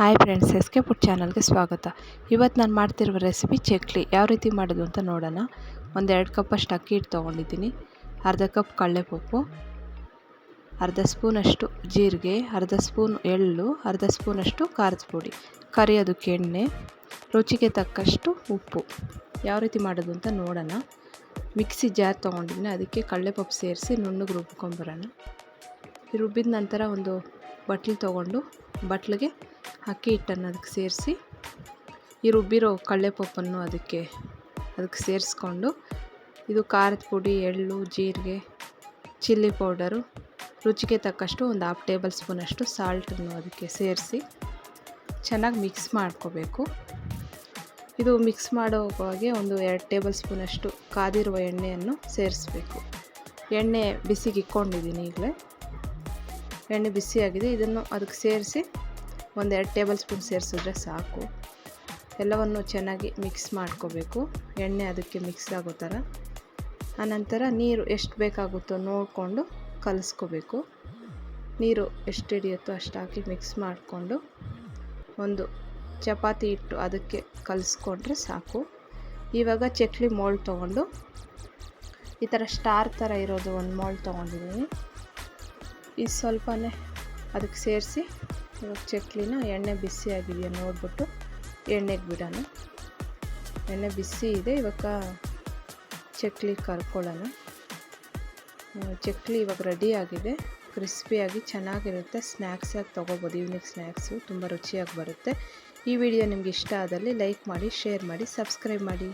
Hi friends, S K food ಚಾನಲ್ಗೆ ಸ್ವಾಗತ. ಇವತ್ತು ನಾನು ಮಾಡ್ತಿರುವ ರೆಸಿಪಿ ಚಕ್ಲಿ. ಯಾವ ರೀತಿ ಮಾಡೋದು ಅಂತ ನೋಡೋಣ. ಒಂದು ಎರಡು ಕಪ್ಪಷ್ಟು ಅಕ್ಕಿ ಹಿಟ್ಟು ತೊಗೊಂಡಿದ್ದೀನಿ. ಅರ್ಧ ಕಪ್ ಕಡಲೆಪಪ್ಪು ಅರ್ಧ ಸ್ಪೂನಷ್ಟು ಜೀರಿಗೆ. ಅರ್ಧ ಸ್ಪೂನ್ ಎಳ್ಳು. ಅರ್ಧ ಸ್ಪೂನಷ್ಟು ಖಾರದ ಪುಡಿ. ಕರಿಯೋದಕ್ಕೆ ಎಣ್ಣೆ. ರುಚಿಗೆ ತಕ್ಕಷ್ಟು ಉಪ್ಪು. ಯಾವ ರೀತಿ ಮಾಡೋದು ಅಂತ ನೋಡೋಣ. ಮಿಕ್ಸಿ ಜಾರ್ ತೊಗೊಂಡಿದ್ದೀನಿ. ಅದಕ್ಕೆ ಕಡಲೆಪಪ್ಪು ಸೇರಿಸಿ ನುಣ್ಣಗೆ ರುಬ್ಕೊಂಬರೋಣ. ರುಬ್ಬಿದ ನಂತರ ಒಂದು ಬಟ್ಲು ತೊಗೊಂಡು ಬಟ್ಲಿಗೆ ಅಕ್ಕಿ ಹಿಟ್ಟನ್ನು ಅದಕ್ಕೆ ಸೇರಿಸಿ ಈ ರುಬ್ಬಿರೋ ಕಡಲೆಪಪ್ಪನ್ನು ಅದಕ್ಕೆ ಅದಕ್ಕೆ ಸೇರಿಸ್ಕೊಂಡು, ಇದು ಖಾರದ ಪುಡಿ, ಎಳ್ಳು, ಜೀರಿಗೆ, ಚಿಲ್ಲಿ ಪೌಡರು, ರುಚಿಗೆ ತಕ್ಕಷ್ಟು ಒಂದು ಹಾಫ್ ಟೇಬಲ್ ಸ್ಪೂನಷ್ಟು ಸಾಲ್ಟನ್ನು ಅದಕ್ಕೆ ಸೇರಿಸಿ ಚೆನ್ನಾಗಿ ಮಿಕ್ಸ್ ಮಾಡ್ಕೋಬೇಕು. ಇದು ಮಿಕ್ಸ್ ಮಾಡೋವಾಗೆ ಒಂದು ಎರಡು ಟೇಬಲ್ ಸ್ಪೂನಷ್ಟು ಕಾದಿರುವ ಎಣ್ಣೆಯನ್ನು ಸೇರಿಸ್ಬೇಕು. ಎಣ್ಣೆ ಬಿಸಿಗೆ ಇಕ್ಕೊಂಡಿದ್ದೀನಿ ಈಗಲೇ. ಎಣ್ಣೆ ಬಿಸಿಯಾಗಿದೆ, ಇದನ್ನು ಅದಕ್ಕೆ ಸೇರಿಸಿ ಒಂದೆರಡು ಟೇಬಲ್ ಸ್ಪೂನ್ ಸೇರಿಸಿದ್ರೆ ಸಾಕು. ಎಲ್ಲವನ್ನು ಚೆನ್ನಾಗಿ ಮಿಕ್ಸ್ ಮಾಡ್ಕೋಬೇಕು. ಎಣ್ಣೆ ಅದಕ್ಕೆ ಮಿಕ್ಸ್ ಆಗೋ ಥರ. ಆನಂತರ ನೀರು ಎಷ್ಟು ಬೇಕಾಗುತ್ತೋ ನೋಡಿಕೊಂಡು ಕಲಿಸ್ಕೋಬೇಕು. ನೀರು ಎಷ್ಟು ಹಿಡಿಯುತ್ತೋ ಅಷ್ಟು ಹಾಕಿ ಮಿಕ್ಸ್ ಮಾಡಿಕೊಂಡು ಒಂದು ಚಪಾತಿ ಇಟ್ಟು ಅದಕ್ಕೆ ಕಲಿಸ್ಕೊಂಡ್ರೆ ಸಾಕು. ಇವಾಗ ಚಕ್ಲಿ ಮೋಲ್ಡ್ ತೊಗೊಂಡು ಈ ಥರ ಸ್ಟಾರ್ ಥರ ಇರೋದು ಒಂದು ಮೋಲ್ಡ್ ತೊಗೊಂಡಿದ್ದೀನಿ. ಇದು ಸ್ವಲ್ಪನೇ ಅದಕ್ಕೆ ಸೇರಿಸಿ ಇವಾಗ ಚಕ್ಲಿನ ಎಣ್ಣೆ ಬಿಸಿ ಆಗಿದೆಯಾ ನೋಡಿಬಿಟ್ಟು ಎಣ್ಣೆಗೆ ಬಿಡೋಣ. ಎಣ್ಣೆ ಬಿಸಿ ಇದೆ, ಇವಾಗ ಚಕ್ಲಿ ಕರ್ಕೊಳ್ಳೋಣ. ಚಕ್ಲಿ ಇವಾಗ ರೆಡಿ ಆಗಿದೆ. ಕ್ರಿಸ್ಪಿಯಾಗಿ ಚೆನ್ನಾಗಿರುತ್ತೆ. ಸ್ನ್ಯಾಕ್ಸಾಗಿ ತೊಗೋಬೋದು. ಈವ್ನಿಂಗ್ ಸ್ನ್ಯಾಕ್ಸು ತುಂಬ ರುಚಿಯಾಗಿ ಬರುತ್ತೆ. ಈ ವಿಡಿಯೋ ನಿಮ್ಗೆ ಇಷ್ಟ ಆದಲ್ಲಿ ಲೈಕ್ ಮಾಡಿ ಶೇರ್ ಮಾಡಿ ಸಬ್ಸ್ಕ್ರೈಬ್ ಮಾಡಿ.